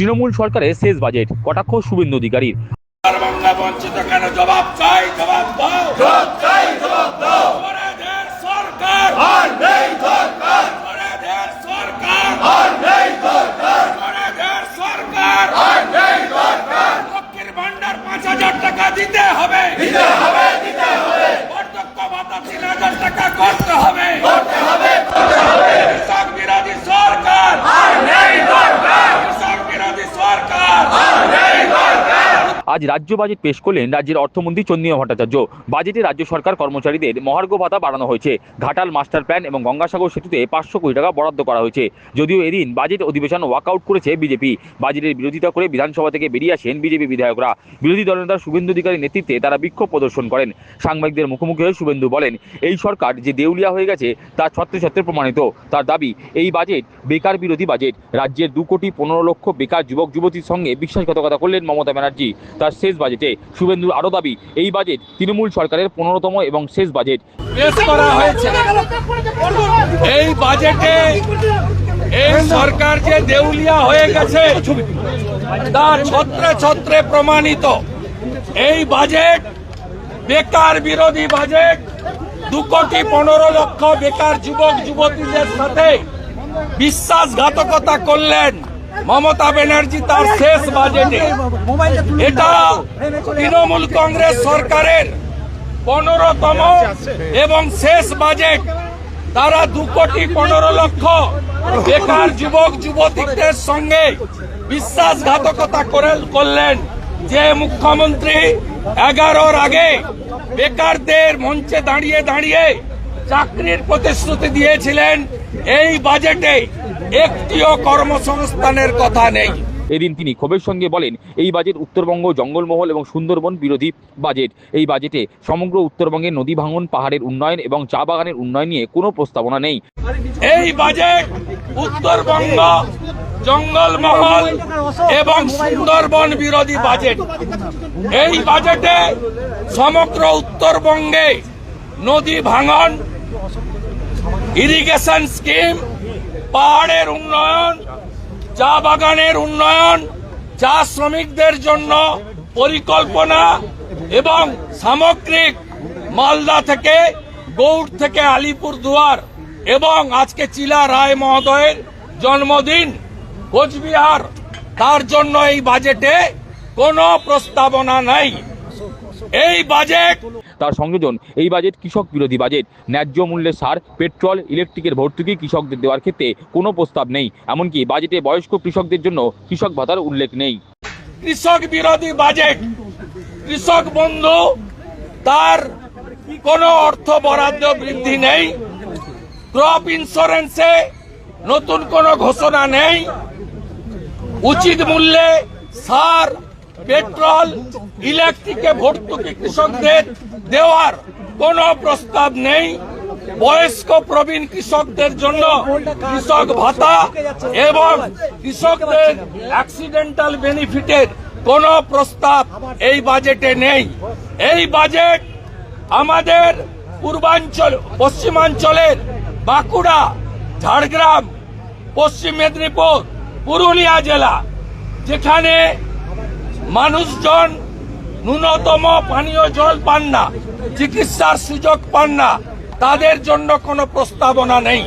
তৃণমূল সরকারের শেষ বাজেট। কটাক্ষ শুভেন্দু অধিকারীর। জবাব জবাব চাই জবাব দাও আমাদের সরকার আর নেই দরকার আমাদের সরকার আর নেই দরকার আমাদের সরকার আর নেই দরকার লক্ষ্মীর ভান্ডার পাঁচ হাজার টাকা দিতে হবে দিতে হবে দিতে হবে বার্ধক্য ভাতা তিন হাজার টাকা করতে হবে করতে হবে করতে হবে কৃষক বিরোধী সরকার আর নেই দরকার কৃষক বিরোধী সরকার আর নেই দরকার আজ রাজ্য বাজেট পেশ করলেন রাজ্যের অর্থমন্ত্রী চন্দ্রিমা ভট্টাচার্য। বাজেটে রাজ্য সরকার কর্মচারীদের মহার্ঘ ভাতা বাড়ানো হয়েছে। ঘাটাল মাস্টার প্ল্যান এবং গঙ্গাসাগর সেতুতে পাঁচশো কোটি টাকা বরাদ্দ করা হয়েছে। যদিও এদিন বাজেট অধিবেশন ওয়াকআউট করেছে বিজেপি। বাজেটের বিরোধিতা করে বিধানসভা থেকে বেরিয়ে আসেন বিজেপি বিধায়করা। বিরোধী দলনেতা শুভেন্দু অধিকারীর নেতৃত্বে তারা বিক্ষোভ প্রদর্শন করেন। সাংবাদিকদের মুখোমুখি হয়ে শুভেন্দু বলেন, এই সরকার যে দেউলিয়া হয়ে গেছে, তা ছত্রে ছত্রে প্রমাণিত। তার দাবি, এই বাজেট বেকার বিরোধী বাজেট। রাজ্যের দু কোটি পনেরো লক্ষ বেকার যুবক যুবতীর সঙ্গে বিশ্বাসঘাতকতা করলেন মমতা ব্যানার্জি। তার শেষ বাজেটে। শুভেন্দুর আরও দাবি, এই বাজেট তৃণমূল সরকারের পনেরোতম এবং শেষ বাজেট। পেশ করা হয়েছে। এই বাজেটে এই সরকার যে দেউলিয়া হয়ে গেছে, তার ছত্রে ছত্রে প্রমাণিত। এই বাজেট, বেকার বিরোধী বাজেট, দু কোটি পনেরো লক্ষ বেকার যুবক, যুবতীদের সাথে বিশ্বাসঘাতকতা করলেন। মমতা ব্যানার্জি তার শেষ বাজেটে। এটা তৃণমূল কংগ্রেস সরকারের পনেরোতম এবং শেষ বাজেট। তারা দু কোটি পনেরো লক্ষ বেকার যুবক যুবতীদের সঙ্গে বিশ্বাসঘাতকতা করে করলেন যে মুখ্যমন্ত্রী। এগারোর আগে বেকারদের মঞ্চে দাঁড়িয়ে দাঁড়িয়ে চাকরির প্রতিশ্রুতি দিয়েছিলেন। এই বাজেটে একটিও কর্মসংস্থানের কথা নেই। এদিন তিনি ক্ষোভের সঙ্গে বলেন এই বাজেট উত্তরবঙ্গ জঙ্গলমহল এবং সুন্দরবন বিরোধী বাজেট। এই বাজেটে সমগ্র উত্তরবঙ্গে নদী ভাঙন পাহাড়ের উন্নয়ন এবং চা বাগানের উন্নয়ন নিয়ে কোনো প্রস্তাবনা নেই। এই বাজেট উত্তরবঙ্গ জঙ্গলমহল এবং সুন্দরবন বিরোধী বাজেট। এই বাজেটে সমগ্র উত্তরবঙ্গে নদী ভাঙন ইরিগেশন স্কিম পাহাড়ের উন্নয়ন, চা বাগানের উন্নয়ন, চা শ্রমিকদের জন্য পরিকল্পনা এবং সামগ্রিক মালদা থেকে গৌড় থেকে আলিপুর দুয়ার এবং আজকে চিলা রায় মহোদয়ের জন্মদিন কোচবিহার, তার জন্য এই বাজেটে কোনো প্রস্তাবনা নাই। এই বাজেট! তার সংযোজন এই বাজেট কৃষক বিরোধী বাজেট। ন্যায্য মূল্যে সার পেট্রোল ইলেকট্রিকের ভর্তুকি কৃষকদের দেওয়ার ক্ষেত্রে কোনো প্রস্তাব নেই। এমনকি বাজেটে বয়স্ক কৃষকদের জন্য কৃষক ভাতার উল্লেখ নেই। কৃষক বিরোধী বাজেট! কৃষক বন্ধু তার কোনো অর্থ বরাদ্দ বৃদ্ধি নেই। ক্রপ ইন্স্যুরেন্সে নতুন কোনো ঘোষণা নেই। উচিত মূল্যে সার পেট্রোল, ইলেকট্রিকে ভর্তুকি কৃষকদের দেওয়ার কোনো প্রস্তাব নেই। বয়স্ক প্রবীণ কৃষকদের জন্য কৃষক ভাতা এবং কৃষকদের অ্যাক্সিডেন্টাল বেনিফিটের কোনো প্রস্তাব এই বাজেটে নেই। এই বাজেট আমাদের পূর্বাঞ্চল, পশ্চিমাঞ্চলের বাঁকুড়া, ঝাড়গ্রাম, পশ্চিম মেদিনীপুর, পুরুলিয়া জেলা, যেখানে মানুষজন ন্যূনতম পানীয় জল পান না, চিকিৎসার সুযোগ পান না, তাদের জন্য কোনো প্রস্তাবনা নেই।